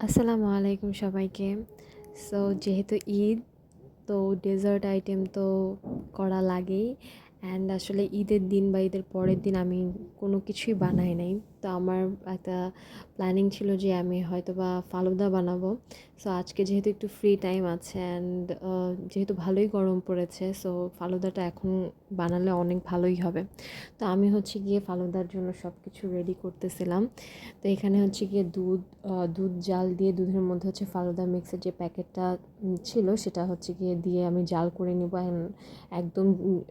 আসসালামু আলাইকুম সবাইকে। সো যেহেতু ঈদ তো ডেজার্ট আইটেম তো করা লাগেই। অ্যান্ড আসলে ঈদের দিন বা ঈদের পরের দিন আমি কোনো কিছুই বানাই নাই। তো আমার একটা প্ল্যানিং ছিল যে আমি হয়তো বা ফালুদা বানাবো। সো আজকে যেহেতু একটু ফ্রি টাইম আছে অ্যান্ড যেহেতু ভালোই গরম পড়েছে সো ফালুদাটা এখন বানালে অনেক ভালোই হবে। তো আমি হচ্ছে গিয়ে ফালুদার জন্য সব কিছু রেডি করতেছিলাম। তো এখানে হচ্ছে গিয়ে দুধ দুধ জাল দিয়ে দুধের মধ্যে হচ্ছে ফালুদা মিক্সের যে প্যাকেটটা ছিল সেটা হচ্ছে গিয়ে দিয়ে আমি জাল করে নিব। একদম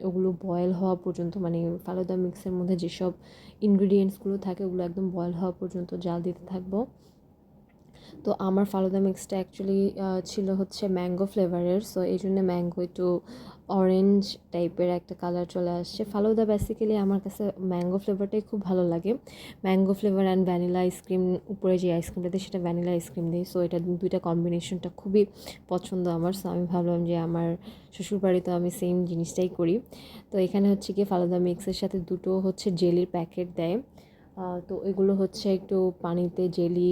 ওগুলো বয়েল হওয়া পর্যন্ত মানে ফালুদা মিক্সের মধ্যে যেসব ইনগ্রিডিয়েন্টসগুলো থাকে ওগুলো একদম বয়েল হওয়া পর্যন্ত জাল দিতে থাকব। তো আমার ফালুদা মিক্সটা অ্যাকচুয়ালি ছিল হচ্ছে ম্যাঙ্গো ফ্লেভারের সো এই জন্য ম্যাঙ্গো একটু অরেঞ্জ টাইপের একটা কালার চলে আসছে। ফালুদা বেসিক্যালি আমার কাছে ম্যাঙ্গো ফ্লেভারটাই খুব ভালো লাগে। Mango flavour and vanilla ice cream উপরে যে আইসক্রিমটা দিই সেটা ভ্যানিলা আইসক্রিম দিই সো এটা দুইটা কম্বিনেশনটা খুবই পছন্দ আমার। সো আমি ভাবলাম যে আমার শ্বশুরবাড়িতে আমি সেম জিনিসটাই করি। তো এখানে হচ্ছে কি ফালুদা মিক্সের সাথে দুটো হচ্ছে জেলির প্যাকেট দেয়। তো এগুলো হচ্ছে একটু পানিতে জেলি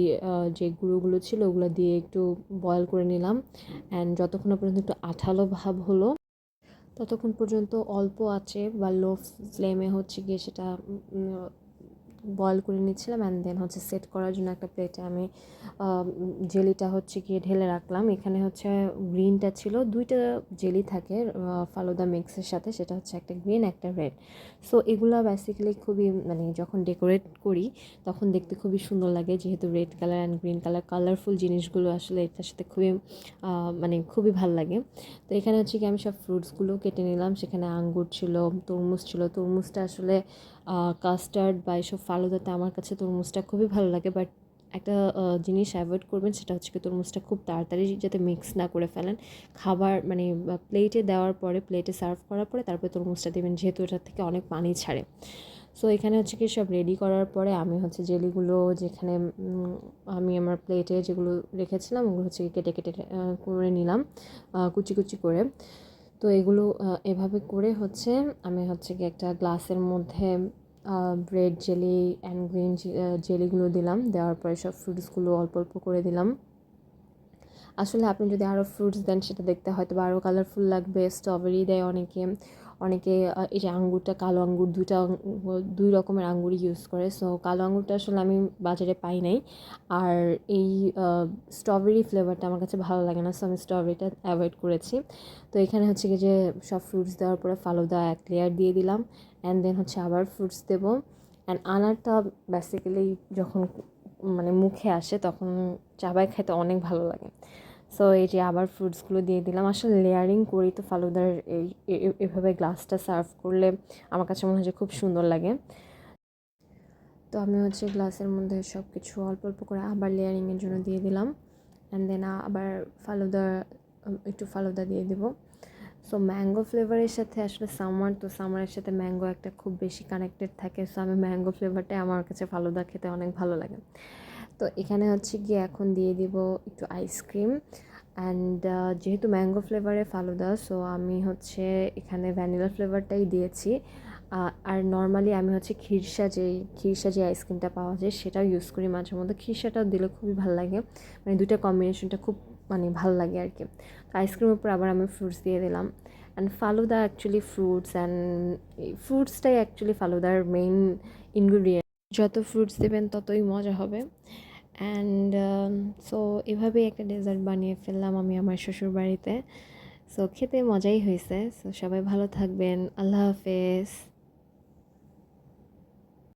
যে গুঁড়োগুলো ছিল ওগুলো দিয়ে একটু বয়েল করে নিলাম। অ্যান্ড যতক্ষণ পর্যন্ত একটু আঠালো ভাব হলো, ততক্ষণ পর্যন্ত অল্প আছে বা লো ফ্লেমে হচ্ছে গিয়ে সেটা বয়েল করে নিচ্ছিলাম অ্যান্ড দেন হচ্ছে সেট করার জন্য একটা প্লেটে আমি জেলিটা হচ্ছে গিয়ে ঢেলে রাখলাম। এখানে হচ্ছে গ্রিনটা ছিল, দুইটা জেলি থাকে ফালুদা মিক্সের সাথে, সেটা হচ্ছে একটা গ্রিন একটা রেড সো এগুলো বেসিক্যালি খুবই মানে যখন ডেকোরেট করি, তখন দেখতে খুবই সুন্দর লাগে, যেহেতু red colour and green colour colourful জিনিসগুলো আসলে এটার সাথে খুবই মানে খুবই ভালো লাগে। তো এখানে হচ্ছে কি আমি সব ফ্রুটসগুলো কেটে নিলাম। সেখানে আঙ্গুর ছিল, তরমুজ ছিল। তরমুজটা আসলে কাস্টার্ড বা এসব ফালুদাতে আমার কাছে তরমুজটা খুবই ভালো লাগে বাট একটা জিনিস অ্যাভয়েড করবেন সেটা হচ্ছে কি তরমুজটা খুব তাড়াতাড়ি যাতে মিক্স না করে ফেলেন। খাবার মানে প্লেটে দেওয়ার পরে প্লেটে সার্ভ করার পরে তারপরে তরমুজটা দেবেন যেহেতু এটার থেকে অনেক পানি ছাড়ে। সো এখানে হচ্ছে কি সব রেডি করার পরে আমি হচ্ছে জেলিগুলো যেখানে আমি আমার প্লেটে যেগুলো রেখেছিলাম ওগুলো হচ্ছে কেটে কেটে করে নিলাম কুচি কুচি করে। তো এগুলো এভাবে করে হচ্ছে আমি হচ্ছে কি একটা গ্লাসের মধ্যে ব্রেড জেলি অ্যান্ড গ্রিন জেলিগুলো দিলাম। দেওয়ার পরে সব ফ্রুটসগুলো অল্প অল্প করে দিলাম। আসলে আপনি যদি আরও ফ্রুটস দেন, সেটা দেখতে হয়তো বা আরও কালারফুল লাগবে। স্ট্রবেরি দেয় অনেকে। অনেকে এই যে আঙ্গুরটা, কালো আঙ্গুর দুইটা দুই রকমের আঙ্গুরই ইউজ করে। সো কালো আঙ্গুরটা আসলে আমি বাজারে পাই নাই। আর এই স্ট্রবেরি ফ্লেভারটা আমার কাছে ভালো লাগে না। সো আমি স্ট্রবেরিটা অ্যাভয়েড করেছি। তো এখানে হচ্ছে কি যে সব ফ্রুটস দেওয়ার পরে ফালুদা এক লেয়ার দিয়ে দিলাম। অ্যান্ড দেন হচ্ছে আবার ফ্রুটস দেবো। অ্যান্ড আনারটা বেসিক্যালি যখন মানে মুখে আসে, তখন চাবাই খেতে অনেক ভালো লাগে। সো এই যে আবার ফ্রুটসগুলো দিয়ে দিলাম। আসলে লেয়ারিং করি তো ফালুদার এই এভাবে গ্লাসটা সার্ভ করলে আমার কাছে মনে হয় খুব সুন্দর লাগে। তো আমি হচ্ছে গ্লাসের মধ্যে সব কিছু অল্প অল্প করে আবার লেয়ারিংয়ের জন্য দিয়ে দিলাম। অ্যান্ড দেন আবার ফালুদা, একটু ফালুদা দিয়ে দেবো। সো ম্যাঙ্গো ফ্লেভারের সাথে আসলে সামার তো সামারের সাথে ম্যাঙ্গো একটা খুব বেশি কানেক্টেড থাকে। সো আমি ম্যাঙ্গো ফ্লেভারটাই আমার কাছে ফালুদা খেতে অনেক ভালো লাগে। তো, এখানে হচ্ছে গিয়ে এখন দিয়ে দিব একটু আইসক্রিম অ্যান্ড যেহেতু ম্যাঙ্গো ফ্লেভারে ফালুদা সো আমি হচ্ছে এখানে ভ্যানিলা ফ্লেভারটাই দিয়েছি। আর নর্মালি আমি হচ্ছে খিরসা যেই খিরসা যে আইসক্রিমটা পাওয়া যায়, সেটাও ইউজ করি মাঝে মধ্যে খিরসাটাও দিলে খুবই ভালো লাগে। মানে দুইটা কম্বিনেশনটা খুব মানে ভালো লাগে আর কি। আইসক্রিমের উপর আবার আমি ফ্রুটস দিয়ে দিলাম। And falooda actually fruits and ফ্রুটসটাই actually ফালুদার মেইন ইনগ্রিডিয়েন্ট যত ফ্রুটস দেবেন ততই মজা হবে। অ্যান্ড সো এভাবেই একটা ডেজার্ট বানিয়ে ফেললাম আমি আমার শ্বশুর বাড়িতে সো খেতে মজাই হয়েছে সো সবাই ভালো থাকবেন। আল্লাহ হাফেজ।